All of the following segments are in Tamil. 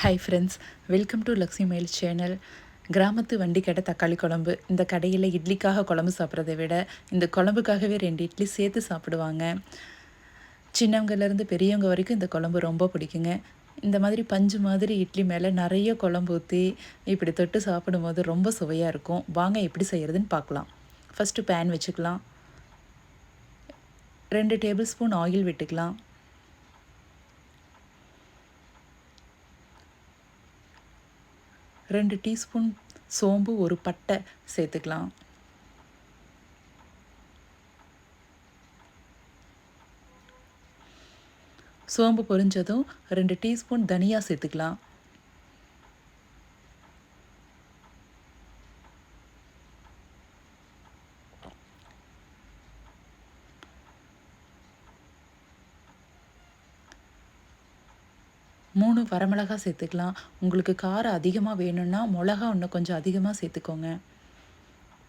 Hi friends welcome to Lakshmi mail channel கிராமத்து வண்டி கடை தக்காளி குழம்பு. இந்த கடையில் இட்லிக்காக குழம்பு சாப்பிட்றத விட இந்த குழம்புக்காகவே ரெண்டு இட்லி சேர்த்து சாப்பிடுவாங்க. சின்னவங்கலேருந்து பெரியவங்க வரைக்கும் இந்த குழம்பு ரொம்ப பிடிக்குங்க. இந்த மாதிரி பஞ்சு மாதிரி இட்லி மேலே நிறைய குழம்பு ஊற்றி இப்படி தொட்டு சாப்பிடும்போது ரொம்ப சுவையாக இருக்கும். வாங்க எப்படி செய்கிறதுன்னு பார்க்கலாம். ஃபஸ்ட்டு பேன் வச்சுக்கலாம். ரெண்டு டேபிள் ஸ்பூன் ஆயில் விட்டுக்கலாம். ரெண்டு டீஸ்பூன் சோம்பு ஒரு பட்டை சேர்த்துக்கலாம். சோம்பு பொரிஞ்சதும் ரெண்டு டீஸ்பூன் தனியா சேர்த்துக்கலாம். மூணு வரமிளகா சேர்த்துக்கலாம். உங்களுக்கு காரம் அதிகமாக வேணும்னா மிளகா இன்னும் கொஞ்சம் அதிகமாக சேர்த்துக்கோங்க.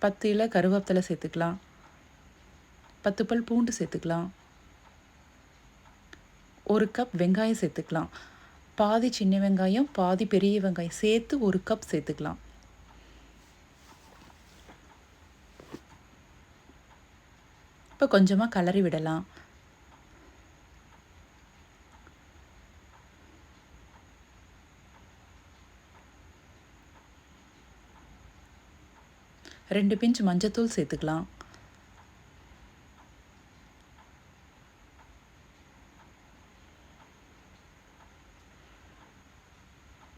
பத்து இலை கருவேப்பிலை சேர்த்துக்கலாம். பத்து பல் பூண்டு சேர்த்துக்கலாம். ஒரு கப் வெங்காயம் சேர்த்துக்கலாம். பாதி சின்ன வெங்காயம் பாதி பெரிய வெங்காயம் சேர்த்து ஒரு கப் சேர்த்துக்கலாம். இப்போ கொஞ்சமாக கலரி விடலாம். ரெண்டு பிஞ்ச் மஞ்சத்தூள் சேர்த்துக்கலாம்.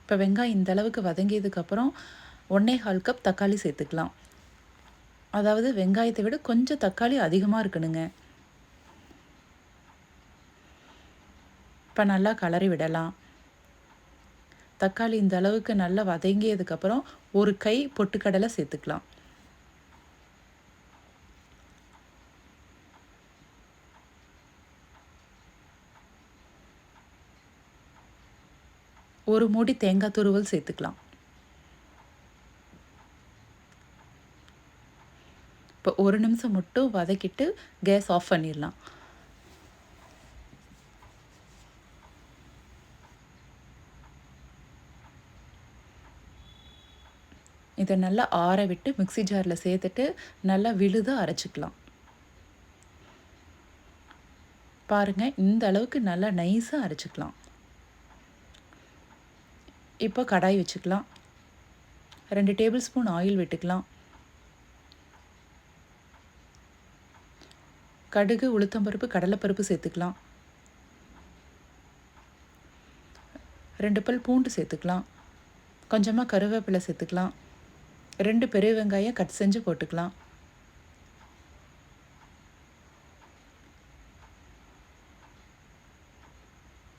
இப்போ வெங்காயம் இந்த அளவுக்கு வதங்கியதுக்கப்புறம் ஒன்றே கால் கப் தக்காளி சேர்த்துக்கலாம். அதாவது வெங்காயத்தை விட கொஞ்சம் தக்காளி அதிகமாக இருக்கணுங்க. இப்போ நல்லா கலரி விடலாம். தக்காளி இந்த அளவுக்கு நல்லா வதங்கியதுக்கப்புறம் ஒரு கை பொட்டுக்கடலை சேர்த்துக்கலாம். ஒரு மூடி தேங்காய் துருவல் சேர்த்துக்கலாம். இப்போ ஒரு நிமிஷம் மட்டும் வதக்கிட்டு கேஸ் ஆஃப் பண்ணிடலாம். இதை நல்லா ஆற விட்டு மிக்சி ஜாரில் சேர்த்துட்டு நல்லா விழுதாக அரைச்சிக்கலாம். பாருங்கள் இந்த அளவுக்கு நல்லா நைஸாக அரைச்சிக்கலாம். இப்போ கடாய் வச்சுக்கலாம். ரெண்டு டேபிள் ஸ்பூன் ஆயில் விட்டுக்கலாம். கடுகு உளுத்தம்பருப்பு கடலைப்பருப்பு சேர்த்துக்கலாம். ரெண்டு பல் பூண்டு சேர்த்துக்கலாம். கொஞ்சமாக கருவேப்பிலை சேர்த்துக்கலாம். ரெண்டு பெரிய வெங்காயம் கட் செஞ்சு போட்டுக்கலாம்.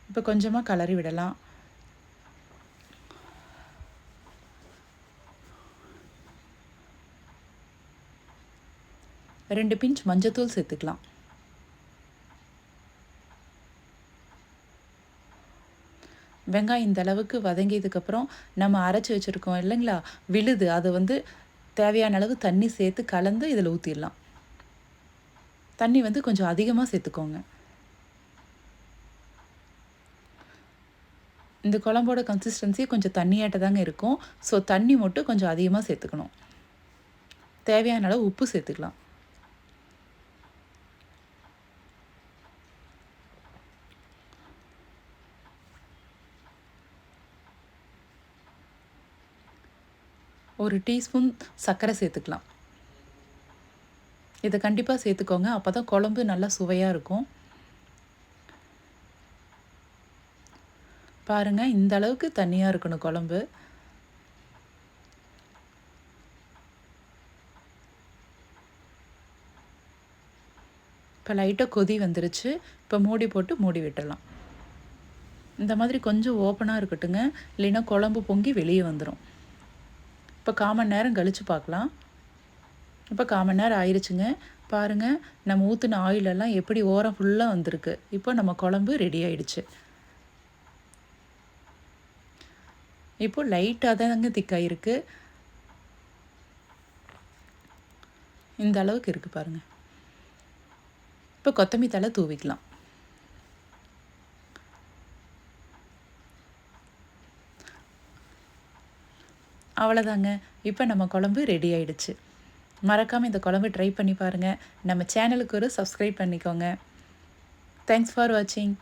இப்போ கொஞ்சமாக கலரி விடலாம். ரெண்டு பிஞ்ச் மஞ்சத்தூள் சேர்த்துக்கலாம். வெங்காயம் இந்த அளவுக்கு வதங்கியதுக்கப்புறம் நம்ம அரைச்சி வச்சுருக்கோம் இல்லைங்களா? விழுது. அதை வந்து தேவையான அளவு தண்ணி சேர்த்து கலந்து இதில் ஊற்றிடலாம் தண்ணி வந்து கொஞ்சம் அதிகமாக சேர்த்துக்கோங்க. இந்த குழம்போட கன்சிஸ்டன்சி கொஞ்சம் தண்ணியாட்ட தாங்க இருக்கும். ஸோ தண்ணி மட்டும் கொஞ்சம் அதிகமாக சேர்த்துக்கணும். தேவையான அளவு உப்பு சேர்த்துக்கலாம். ஒரு டீஸ்பூன் சர்க்கரை சேர்த்துக்கலாம். இதை கண்டிப்பாக சேர்த்துக்கோங்க. அப்போ தான் குழம்பு நல்லா சுவையாக இருக்கும். பாருங்கள் இந்த அளவுக்கு தண்ணியாக இருக்கணும் குழம்பு. இப்போ லைட்டாக கொதி வந்துருச்சு. இப்போ மூடி போட்டு மூடி விட்டலாம் இந்த மாதிரி கொஞ்சம் ஓப்பனாக இருக்கட்டுங்க. இல்லைன்னா குழம்பு பொங்கி வெளியே வந்துடும் இப்போ காமன் நேரம் கழித்து பார்க்கலாம் இப்போ காமன் நேரம் ஆயிடுச்சுங்க பாருங்கள் நம்ம ஊற்றின ஆயிலெல்லாம் எப்படி ஓரம் ஃபுல்லாக வந்திருக்கு. இப்போ நம்ம குழம்பு ரெடி ஆயிடுச்சு. இப்போ லைட்டாக தாங்க திக்காயிருக்கு இந்த அளவுக்கு இருக்குது பாருங்கள் இப்போ கொத்தமல்லி தலை தூவிக்கலாம். அவ்வளோதாங்க இப்போ நம்ம குழம்பு ரெடி ஆயிடுச்சு. மறக்காமல் இந்த குழம்பு ட்ரை பண்ணி பாருங்கள் நம்ம சேனலுக்கு ஒரு சப்ஸ்கிரைப் பண்ணிக்கோங்க. தேங்க்ஸ் ஃபார் வாட்சிங்